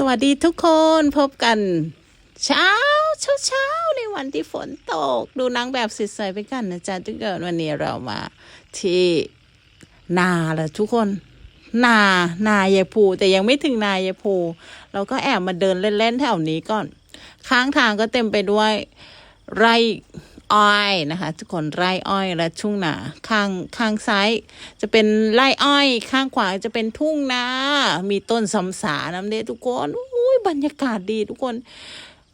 สวัสดีทุกคนพบกัน เช้าเช้าเช้าในวันที่ฝนตก ดูนางแบบสวยๆไปกันนะจ๊ะทุกคนวันนี้เรามา ที่นาแล้วทุกคน นานายายภูแต่ยังไม่ถึงนายายภูเราก็แอบมาเดินเล่นๆแถวนี้ก่อน ข้างทางก็เต็มไปด้วย ไร่ อ้อยนะคะทุกคนไร่อ้อยและทุ่งนาข้างข้างซ้าย จะเป็นไร่อ้อย ข้างขวาจะเป็นทุ่งนามีต้นสำสาน้ำเด้ทุกคนอุ้ยบรรยากาศดีทุกคน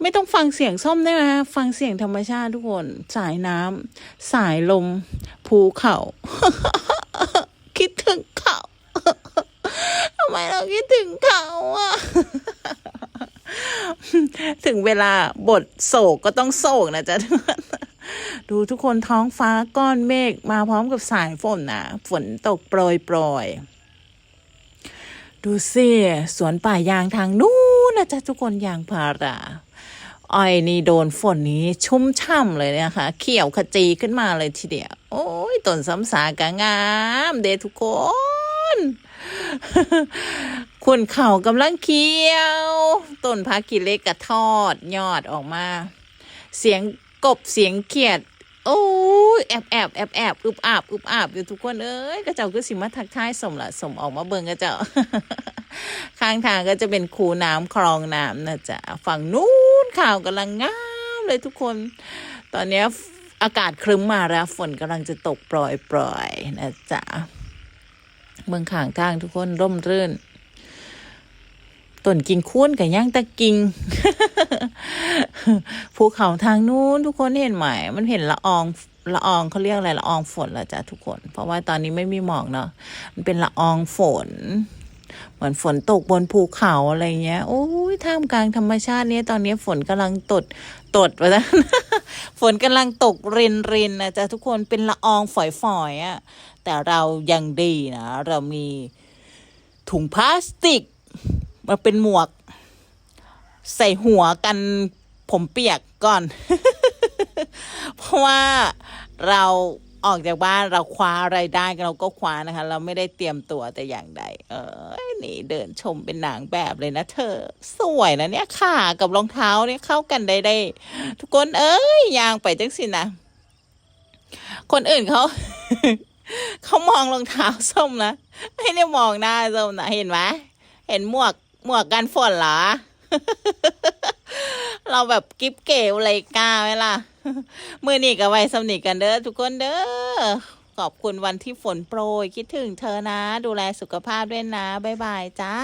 ไม่ต้องฟังเสียงส้มได้ไหมฟังเสียงธรรมชาติทุกคน สายน้ำสายลม ภูเขา คิดถึงเขาทำไมเราคิดถึงเขาอะถึงเวลาบทโศกก็ต้องโศกนะจ๊ะทุกคน ดูทุกคนท้องฟ้าก้อนเมฆมาพร้อมกับสายฝนนะฝนตกโปรยโปรยดูสิสวนป่ายางทางนู้นนะจ๊ะทุกคนยางพาราอ้อยนี่โดนฝนนี้ชุ่มช่ำเลยนะคะ เขียวขจีขึ้นมาเลยทีเดียว โอ้ยต้นสำสากะงาม เดทุกคนคุณเข่ากำลังเคี้ยว ต้นพักกิเล็กกระทอดยอดออกมา เสียง กบเสียงเขียด โอ้ยแอบแอบแอบแอบอึบอาบอึบอาบอยู่ทุกคนเอ้ยกระเจ้าก็สิมาทักทายสมละสมออกมาเบิงกระเจ้า ข้างทางก็จะเป็นคูน้ำคลองน้ำนะจ๊ะฝั่งนู้นข่าวกำลังงามเลยทุกคน ตอนเนี้อากาศครึ้มมาแล้ว ฝนกำลังจะตกปล่อยปล่อยนะจ๊ะเมืองข้างทางทุกคนร่มรื่นต้นกิ่งคุ้นกับย่างตะกิง ภูเขาทางนู้นทุกคนเห็นไหม มันเห็นละอองละอองเขาเรียกอะไรละอองฝนละจ้ะทุกคน เพราะว่าตอนนี้ไม่มีหมอกเนาะมันเป็นละอองฝน เหมือนฝนตกบนภูเขาอะไรเงี้ยโอ้ยท่ามกลางธรรมชาติเนี้ยตอนนี้ฝนกำลังตดตดไปแล้วฝนกำลังตกรินรินนะจ๊ะทุกคนเป็นละอองฝอยๆอะ่ะแต่เรายังดีนะเรามีถุงพลาสติกมาเป็นหมวก ใส่หัวกัน ผมเปียกก่อน เพราะว่าเราออกจากบ้านเราคว้าอะไรได้เราก็คว้านะคะ เราไม่ได้เตรียมตัวแต่อย่างใด เออนี่เดินชมเป็นหนังแบบเลยนะเธอ สวยนะเนี่ยขากับรองเท้าเนี่ยเข้ากันได้ได้ ทุกคนเอ้ยยางไปจังสินะ คนอื่นเขาเขามองรองเท้าส้มนะไม่ได้มองหน้าส้มนะเห็นไหมเห็นหมวกหมวกกันฝนเหรอ เราแบบกิ๊บเก๋อะไรกาไหมล่ะมือนี่กับไว้สำนิกันเด้อทุกคนเด้อขอบคุณวันที่ฝนโปรย คิดถึงเธอนะ ดูแลสุขภาพด้วยนะ บ๊ายบายจ้า